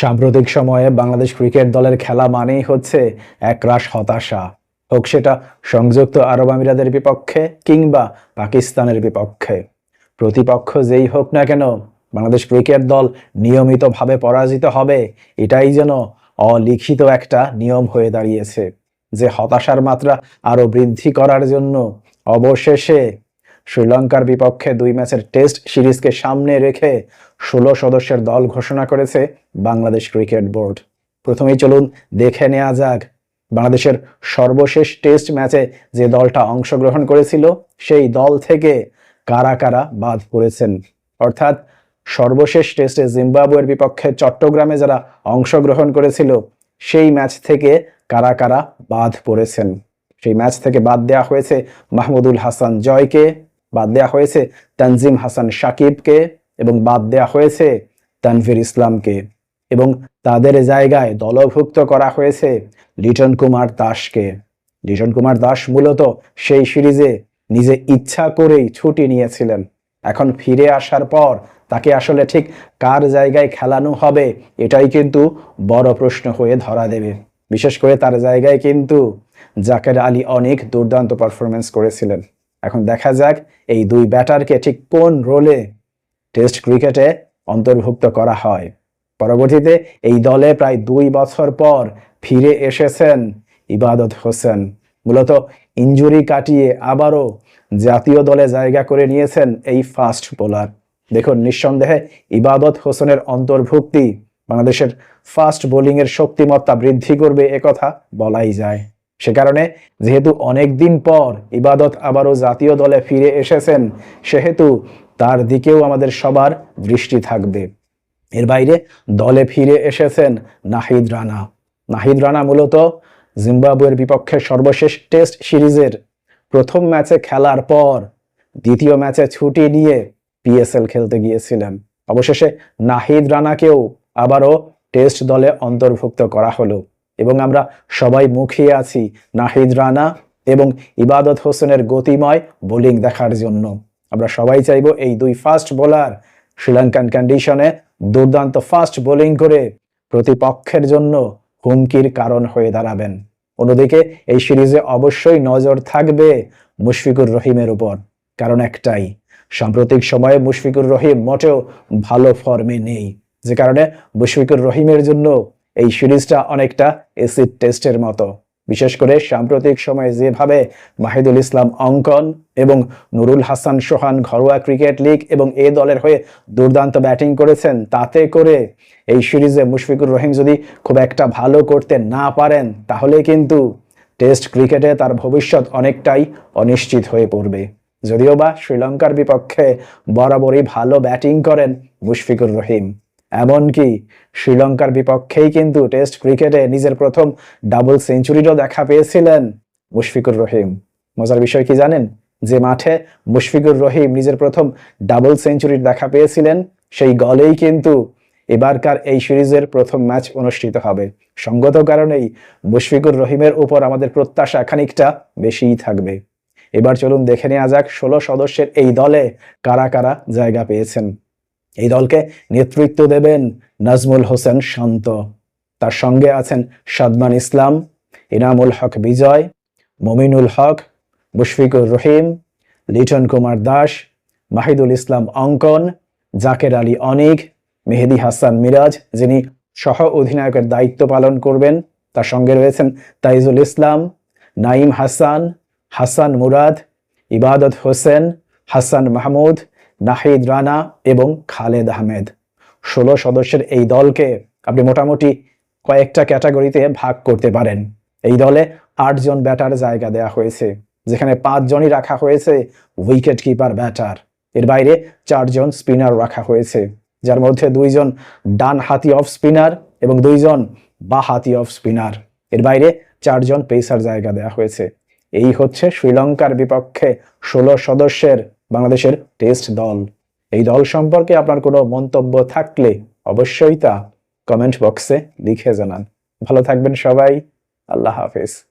সাম্প্রতিক সময়ে বাংলাদেশ ক্রিকেট দলের খেলা মানেই হচ্ছে একরাশ হতাশা। হোক সেটা সংযুক্ত আরব আমিরাদের বিপক্ষে কিংবা পাকিস্তানের বিপক্ষে। প্রতিপক্ষ যেই হোক না কেন, বাংলাদেশ ক্রিকেট দল নিয়মিতভাবে পরাজিত হবে, এটাই যেন অলিখিত একটা নিয়ম হয়ে দাঁড়িয়েছে। যে হতাশার মাত্রা আরও বৃদ্ধি করার জন্য অবশেষে শ্রীলঙ্কার বিপক্ষে দুই ম্যাচের টেস্ট সিরিজকে সামনে রেখে ষোলো সদস্যের দল ঘোষণা করেছে বাংলাদেশ ক্রিকেট বোর্ড। প্রথমেই চলুন দেখে নেওয়া যাক। বাংলাদেশের সর্বশেষ টেস্ট ম্যাচে যে দলটা অংশগ্রহণ করেছিল, সেই দল থেকে কারা কারা বাদ পড়েছেন? অর্থাৎ সর্বশেষ টেস্টে জিম্বাবুয়ের বিপক্ষে চট্টগ্রামে যারা অংশগ্রহণ করেছিল, সেই ম্যাচ থেকে কারা কারা বাদ পড়েছেন? সেই ম্যাচ থেকে বাদ দেওয়া হয়েছে মাহমুদুল হাসান জয়কে। বাদ দেওয়া হয়েছে তানজিম হাসান সাকিবকে এবং বাদ দেওয়া হয়েছে তানভীর ইসলামকে এবং তাদের জায়গায় দলভুক্ত করা হয়েছে লিটন কুমার দাসকে। লিটন কুমার দাস মূলত সেই সিরিজে নিজে ইচ্ছা করেই ছুটি নিয়েছিলেন। এখন ফিরে আসার পর তাকে আসলে ঠিক কার জায়গায় খেলানো হবে এটাই কিন্তু বড় প্রশ্ন হয়ে ধরা দেবে। বিশেষ করে তার জায়গায় কিন্তু জাকের আলী অনেক দুর্দান্ত পারফরমেন্স করেছিলেন। এখন দেখা যাক এই দুই ব্যাটারকে ঠিক কোন রোলে টেস্ট ক্রিকেটে অন্তর্ভুক্ত করা হয়। পরবর্তীতে এই দলে প্রায় দুই বছর পর ফিরে এসেছেন ইবাদত হোসেন। মূলত ইঞ্জুরি কাটিয়ে আবারও জাতীয় দলে জায়গা করে নিয়েছেন এই ফাস্ট বোলার দেখুন, নিঃসন্দেহে ইবাদত হোসেনের অন্তর্ভুক্তি বাংলাদেশের ফাস্ট বোলিংয়ের শক্তিমত্তা বৃদ্ধি করবে একথা বলাই যায়। সে কারণে যেহেতু অনেক দিন পর ইবাদত আবারও জাতীয় দলে ফিরে এসেছেন, সেহেতু তার দিকেও আমাদের সবার দৃষ্টি থাকবে। এর বাইরে দলে ফিরে এসেছেন নাহিদ রানা। নাহিদ রানা মূলত জিম্বাবুয়ের বিপক্ষে সর্বশেষ টেস্ট সিরিজের প্রথম ম্যাচে খেলার পর দ্বিতীয় ম্যাচে ছুটি নিয়ে পিএসএল খেলতে গিয়েছিলেন। অবশেষে নাহিদ রানাকেও আবারও টেস্ট দলে অন্তর্ভুক্ত করা হলো। এবং আমরা সবাই মুখিয়ে আছি নাহিদ রানা এবং ইবাদত হোসেনের গতিময় বোলিং দেখার জন্য। আমরা সবাই চাইব এই দুই ফাস্ট বোলার শ্রীলঙ্কান কন্ডিশনে দুর্দান্ত ফাস্ট বোলিং করে প্রতিপক্ষের জন্য হুমকির কারণ হয়ে দাঁড়াবেন। অন্যদিকে এই সিরিজে অবশ্যই নজর থাকবে মুশফিকুর রহিমের উপর, কারণ একটাই, সাম্প্রতিক সময়ে মুশফিকুর রহিম মোটেও ভালো ফর্মে নেই, যে কারণে মুশফিকুর রহিমের জন্য এই সিরিজটা অনেকটা এসিড টেস্টের মতো। বিশেষ করে সাম্প্রতিক সময়ে যেভাবে মাহিদুল ইসলাম অঙ্কন এবং নুরুল হাসান সোহান ঘরোয়া ক্রিকেট লিগ এবং এ দলের হয়ে দুর্দান্ত ব্যাটিং করেছেন, তাতে করে এই সিরিজে মুশফিকুর রহিম যদি খুব একটা ভালো করতে না পারেন, তাহলে কিন্তু টেস্ট ক্রিকেটে তার ভবিষ্যৎ অনেকটাই অনিশ্চিত হয়ে পড়বে। যদিও বা শ্রীলঙ্কার বিপক্ষে বরাবরই ভালো ব্যাটিং করেন মুশফিকুর রহিম। এমনকি শ্রীলঙ্কার বিপক্ষেই কিন্তু টেস্ট ক্রিকেটে নিজের প্রথম ডাবল সেঞ্চুরিরও দেখা পেয়েছিলেন মুশফিকুর রহিম। মজার বিষয় কি জানেন? যে মাঠে মুশফিকুর রহিম নিজের প্রথম ডাবল সেঞ্চুরির দেখা পেয়েছিলেন, সেই গলেই কিন্তু এবারকার এই সিরিজের প্রথম ম্যাচ অনুষ্ঠিত হবে। সঙ্গত কারণেই মুশফিকুর রহিমের উপর আমাদের প্রত্যাশা খানিকটা বেশিই থাকবে। এবার চলুন দেখে নেওয়া যাক ষোলো সদস্যের এই দলে কারা কারা জায়গা পেয়েছেন। এই দলকে নেতৃত্ব দেবেন নাজমুল হোসেন শান্ত। তার সঙ্গে আছেন সাদমান ইসলাম ইনামুল হক বিজয়, মমিনুল হক, মুশফিকুর রহিম, লিটন কুমার দাস, মাহিদুল ইসলাম অঙ্কন, জাকের আলী অনিক, মেহেদি হাসান মিরাজ, যিনি সহ অধিনায়কের দায়িত্ব পালন করবেন। তার সঙ্গে রয়েছেন তাইজুল ইসলাম নাইম হাসান হাসান মুরাদ, ইবাদত হোসেন, হাসান মাহমুদ নাহিদ রানা এবং খালেদ আহমেদ। ষোলো সদস্যের এই দলকে আপনি মোটামুটি কয়েকটা ক্যাটাগরিতে ভাগ করতে পারেন। এই দলে আটজন ব্যাটার জায়গা দেওয়া হয়েছে, যেখানে পাঁচজনই রাখা হয়েছে উইকেট কিপার, ব্যাটার। এর বাইরে চারজন স্পিনার রাখা হয়েছে, যার মধ্যে দুইজন ডান হাতি অফ স্পিনার এবং দুইজন বা হাতি অফ স্পিনার। এর বাইরে চারজন পেসার জায়গা দেওয়া হয়েছে। এই হচ্ছে শ্রীলঙ্কার বিপক্ষে ষোলো সদস্যের বাংলাদেশের টেস্ট দল। এই দল সম্পর্কে আপনার কোনো মন্তব্য থাকলে অবশ্যই তা কমেন্ট বক্সে লিখে জানান। ভালো থাকবেন সবাই। আল্লাহ হাফেজ।